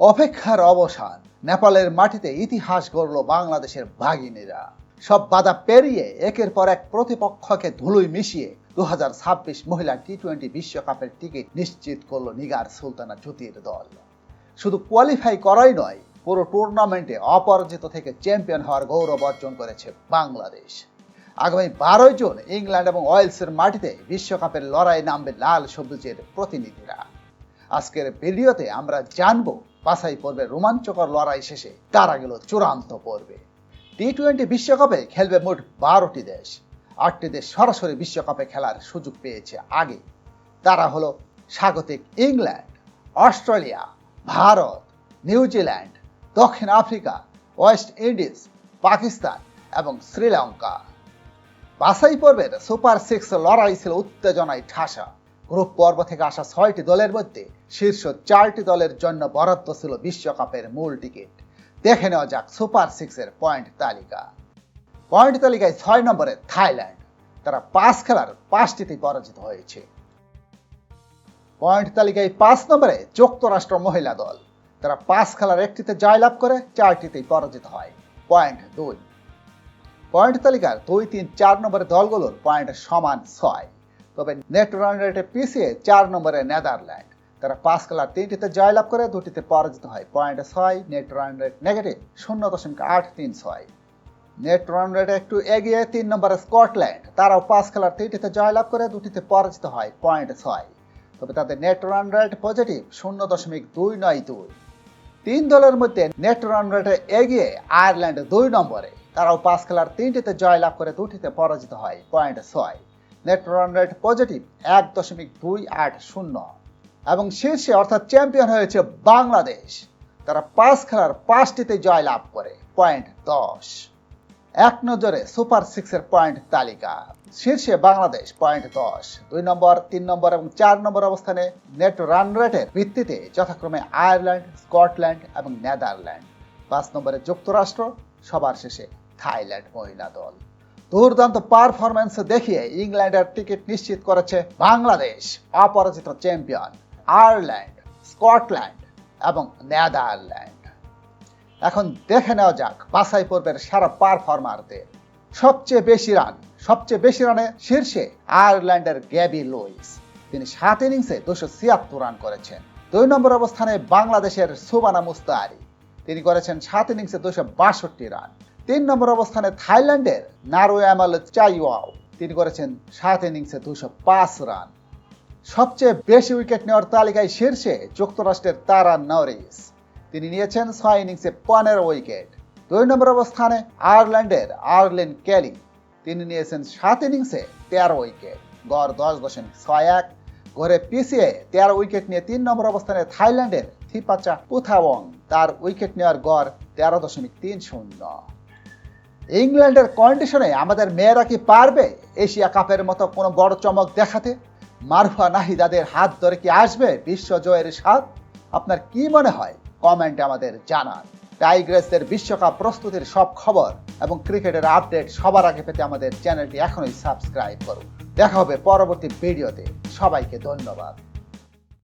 অপেক্ষার অবসান। নেপালের মাটিতে ইতিহাস গড়ল বাংলাদেশের বাঘিনীরা সব বাধা পেরিয়ে একের পর এক প্রতিপক্ষকে ধুলোই মিশিয়ে দু মহিলা টি টোয়েন্টি বিশ্বকাপের টিকিট নিশ্চিত করল নিগার সুলতানা জ্যোতির দল। শুধু কোয়ালিফাই করাই নয়, পুরো টুর্নামেন্টে অপরাজিত থেকে চ্যাম্পিয়ন হওয়ার গৌরব অর্জন করেছে বাংলাদেশ। আগামী বারোই জুন ইংল্যান্ড এবং ওয়েলসের মাটিতে বিশ্বকাপের লড়াই নামবে লাল সবুজের প্রতিনিধিরা। আজকের ভিডিওতে আমরা জানব বাছাই পর্বে রোমাঞ্চকর লড়াই শেষে তারা গেল চূড়ান্ত পর্বে। টি টোয়েন্টি বিশ্বকাপে খেলবে মোট বারোটি দেশ। আটটি দেশ সরাসরি বিশ্বকাপে খেলার সুযোগ পেয়েছে আগে। তারা হলো স্বাগতিক England, Australia, Bharat, New Zealand, দক্ষিণ আফ্রিকা, ওয়েস্ট ইন্ডিজ, পাকিস্তান এবং শ্রীলঙ্কা। বাছাই পর্বের সুপার সিক্স লড়াই ছিল উত্তেজনায় ঠাসা। গ্রুপ পর্ব থেকে আসা ছয়টি দলের মধ্যে শীর্ষ চারটি দলের জন্য বরাদ্দ ছিল বিশ্বকাপের মূল টিকিট। দেখে নেওয়া যাক সুপার সিক্সের পয়েন্ট তালিকা। পয়েন্ট তালিকায় ছয় নম্বরে থাইল্যান্ড। তারা পাঁচ খেলার পাঁচটিতে পরাজিত হয়েছে। পয়েন্ট তালিকায় পাঁচ নম্বরে যুক্তরাষ্ট্র মহিলা দল। তারা পাঁচ খেলার একটিতে জয়লাভ করে চারটিতেই পরাজিত হয়। পয়েন্ট দুই। পয়েন্ট তালিকার দুই তিন চার নম্বরে দলগুলোর পয়েন্ট সমান ছয়। তবে নেট রান রেটে পিছিয়ে চার নম্বরে নেদারল্যান্ড। তারা পাঁচ খেলার তিনটিতে জয়লাভ করে, দুটিতে পরাজিত হয় পয়েন্ট ছয় নেট রান রেট নেগেটিভ শূন্য দশমিক আট তিন ছয়। নেট রান রেটে একটু এগিয়ে তিন নম্বরে স্কটল্যান্ড, তারাও পাঁচ খেলার তিনটিতে জয়লাভ করে, দুটিতে পরাজিত হয় পয়েন্ট ছয়। তবে তাদের নেট রান রেট পজিটিভ শূন্য দশমিক দুই নয় দুই। তিন দলের মধ্যে নেট রান রেটে এগিয়ে আয়ারল্যান্ড দুই নম্বরে, তারাও পাঁচ খেলার তিনটিতে জয়লাভ করে, দুটিতে পরাজিত হয় পয়েন্ট ছয়। নেট রান রেট পজিটিভ এক দশমিক দুই আট শূন্য। এবং শীর্ষে অর্থাৎ চ্যাম্পিয়ন হয়েছে বাংলাদেশ। তারা পাঁচ খেলার পাঁচটিতে জয় লাভ করে পয়েন্ট দশ। এক নজরে সুপার সিক্সের পয়েন্ট তালিকা। শীর্ষে বাংলাদেশ পয়েন্ট দশ। দুই নম্বর, তিন নম্বর এবং চার নম্বর অবস্থানে নেট রান রেটের ভিত্তিতে যথাক্রমে আয়ারল্যান্ড স্কটল্যান্ড এবং নেদারল্যান্ড পাঁচ নম্বরে যুক্তরাষ্ট্র, সবার শেষে থাইল্যান্ড মহিলা দল। দুর্দান্ত পারফরমেন্স দেখিয়ে ইংল্যান্ডের টিকিট নিশ্চিত করেছে বাংলাদেশ, অপরাজিত চ্যাম্পিয়ন আয়ারল্যান্ড স্কটল্যান্ড এবং নেদারল্যান্ড এখন দেখে নেওয়া যাক বাছাই পর্বের সারা পারফর্মারদের সবচেয়ে বেশি রান সবচেয়ে বেশি রানে শীর্ষে আয়ারল্যান্ডের গ্যাবি লুইস তিনি সাত ইনিংসে দুশো ছিয়াত্তর রান করেছেন। দুই নম্বর অবস্থানে বাংলাদেশের সুবানা মুস্তারি তিনি করেছেন সাত ইনিংসে দুশো বাষট্টি রান তিন নম্বর অবস্থানে থাইল্যান্ডের নারু অ্যামাল চাইওয়াও। তিনি করেছেন সাত ইনিংসে দুশো পাঁচ রান। সবচেয়ে বেশি উইকেট নেওয়ার তালিকায় শীর্ষে যুক্তরাষ্ট্রের তারা নরিস। তিনি নিয়েছেন ছয় ইনিংসে পনেরো উইকেট। দুই নম্বর অবস্থানে আয়ারল্যান্ডের আর্লেন ক্যালি তিনি নিয়েছেন সাত ইনিংসে তেরো উইকেট। গড় দশ দশমিক ছয় এক। ঘরে পিছিয়ে তেরো উইকেট নিয়ে তিন নম্বর অবস্থানে থাইল্যান্ডের থিপাচা পুথাবং তার উইকেট নেওয়ার গড় তেরো দশমিক তিন শূন্য। ইংল্যান্ডের কন্ডিশনে আমাদের মেয়েরা কি পারবে? এশিয়া কাপের মতো কোনো বড় চমক দেখাতে? মারফা নাহিদাদের হাত ধরে কি আসবে বিশ্ব জয়ের স্বাদ? আপনার কি মনে হয়? কমেন্টে আমাদের জানান। টাইগ্রেসদের বিশ্বকাপ প্রস্তুতির সব খবর এবং ক্রিকেটের আপডেট সবার আগে পেতে আমাদের চ্যানেলটি এখনই সাবস্ক্রাইব করুন। দেখা হবে পরবর্তী ভিডিওতে। সবাইকে ধন্যবাদ।